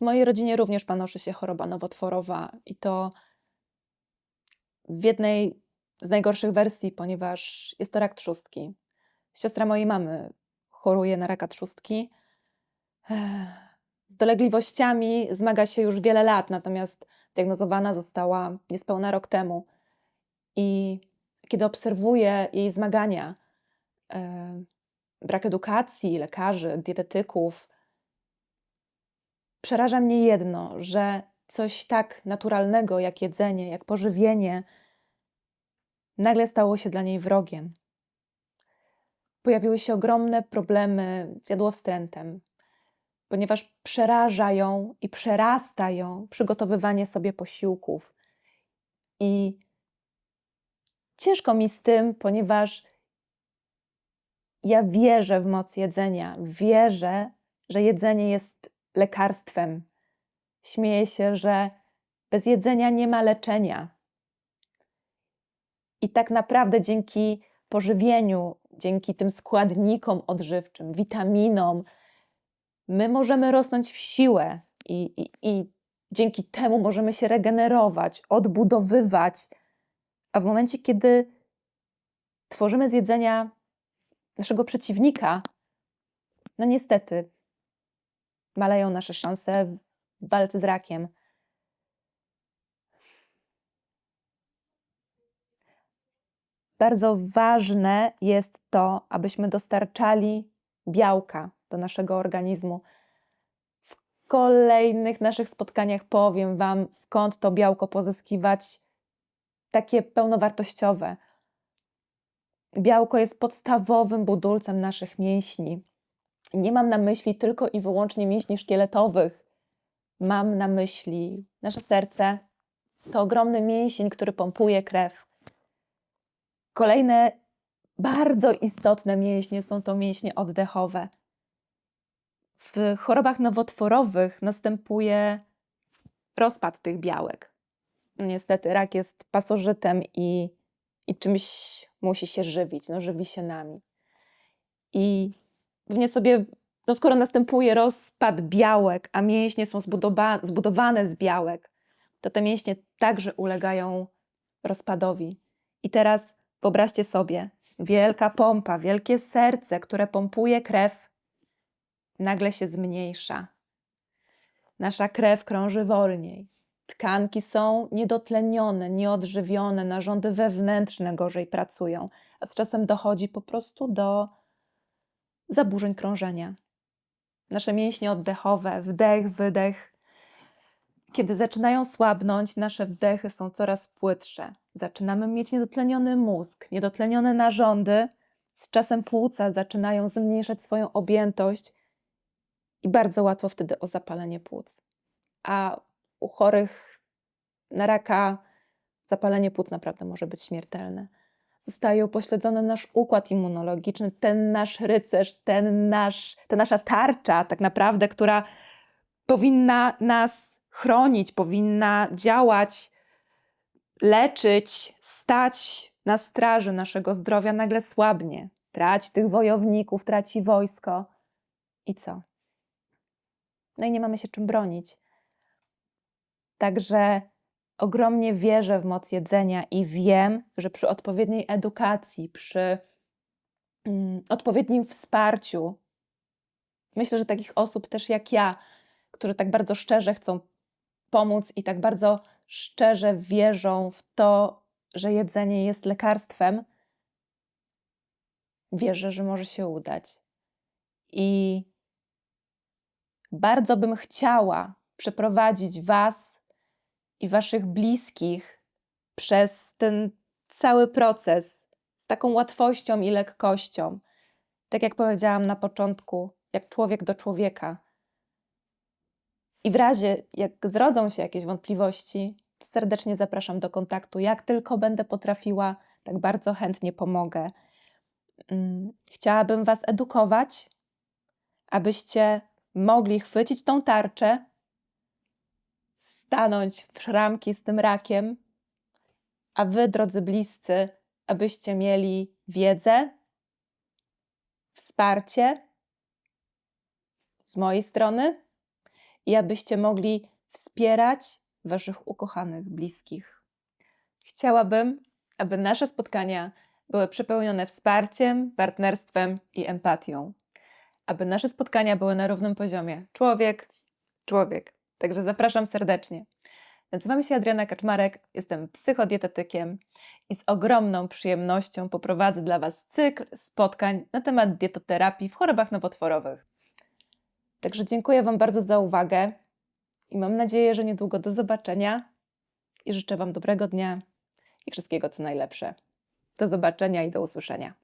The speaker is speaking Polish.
W mojej rodzinie również panoszy się choroba nowotworowa i to w jednej z najgorszych wersji, ponieważ jest to rak trzustki. Siostra mojej mamy choruje na raka trzustki. Z dolegliwościami zmaga się już wiele lat, natomiast diagnozowana została niespełna rok temu. I kiedy obserwuję jej zmagania, e, brak edukacji lekarzy, dietetyków, przeraża mnie jedno, że coś tak naturalnego jak jedzenie, jak pożywienie, nagle stało się dla niej wrogiem. Pojawiły się ogromne problemy z jadłowstrętem, ponieważ przeraża ją i przerasta ją przygotowywanie sobie posiłków. I ciężko mi z tym, ponieważ ja wierzę w moc jedzenia, wierzę, że jedzenie jest lekarstwem. Śmieję się, że bez jedzenia nie ma leczenia. I tak naprawdę dzięki pożywieniu, dzięki tym składnikom odżywczym, witaminom, my możemy rosnąć w siłę i, i, i dzięki temu możemy się regenerować, odbudowywać. A w momencie, kiedy tworzymy z jedzenia naszego przeciwnika, no niestety maleją nasze szanse w walce z rakiem. Bardzo ważne jest to, abyśmy dostarczali białka do naszego organizmu. W kolejnych naszych spotkaniach powiem Wam, skąd to białko pozyskiwać takie pełnowartościowe. Białko jest podstawowym budulcem naszych mięśni. Nie mam na myśli tylko i wyłącznie mięśni szkieletowych. Mam na myśli nasze serce. To ogromny mięsień, który pompuje krew. Kolejne bardzo istotne mięśnie są to mięśnie oddechowe. W chorobach nowotworowych następuje rozpad tych białek. Niestety, rak jest pasożytem i, i czymś musi się żywić. No, żywi się nami. I pewnie sobie, no skoro następuje rozpad białek, a mięśnie są zbudowa- zbudowane z białek, to te mięśnie także ulegają rozpadowi. I teraz wyobraźcie sobie, wielka pompa, wielkie serce, które pompuje krew, nagle się zmniejsza. Nasza krew krąży wolniej. Tkanki są niedotlenione, nieodżywione, narządy wewnętrzne gorzej pracują, a z czasem dochodzi po prostu do zaburzeń krążenia. Nasze mięśnie oddechowe, wdech, wydech, kiedy zaczynają słabnąć, nasze wdechy są coraz płytsze. Zaczynamy mieć niedotleniony mózg, niedotlenione narządy. Z czasem płuca zaczynają zmniejszać swoją objętość i bardzo łatwo wtedy o zapalenie płuc. A u chorych na raka zapalenie płuc naprawdę może być śmiertelne. Zostaje upośledzony nasz układ immunologiczny, ten nasz rycerz, ten nasz, ta nasza tarcza, tak naprawdę, która powinna nas chronić, powinna działać, leczyć, stać na straży naszego zdrowia, nagle słabnie. Traci tych wojowników, traci wojsko. I co? No i nie mamy się czym bronić. Także ogromnie wierzę w moc jedzenia i wiem, że przy odpowiedniej edukacji, przy mm, odpowiednim wsparciu, myślę, że takich osób też jak ja, które tak bardzo szczerze chcą pomóc i tak bardzo szczerze wierzą w to, że jedzenie jest lekarstwem, wierzę, że może się udać. I bardzo bym chciała przeprowadzić Was i Waszych bliskich przez ten cały proces z taką łatwością i lekkością. Tak jak powiedziałam na początku, jak człowiek do człowieka. I w razie, jak zrodzą się jakieś wątpliwości, serdecznie zapraszam do kontaktu. Jak tylko będę potrafiła, tak bardzo chętnie pomogę. Mm, Chciałabym Was edukować, abyście mogli chwycić tą tarczę, stanąć w szramki z tym rakiem, a Wy, drodzy bliscy, abyście mieli wiedzę, wsparcie z mojej strony i abyście mogli wspierać Waszych ukochanych, bliskich. Chciałabym, aby nasze spotkania były przepełnione wsparciem, partnerstwem i empatią. Aby nasze spotkania były na równym poziomie. Człowiek, człowiek. Także zapraszam serdecznie. Nazywam się Adriana Kaczmarek, jestem psychodietetykiem i z ogromną przyjemnością poprowadzę dla Was cykl spotkań na temat dietoterapii w chorobach nowotworowych. Także dziękuję Wam bardzo za uwagę i mam nadzieję, że niedługo do zobaczenia i życzę Wam dobrego dnia i wszystkiego co najlepsze. Do zobaczenia i do usłyszenia.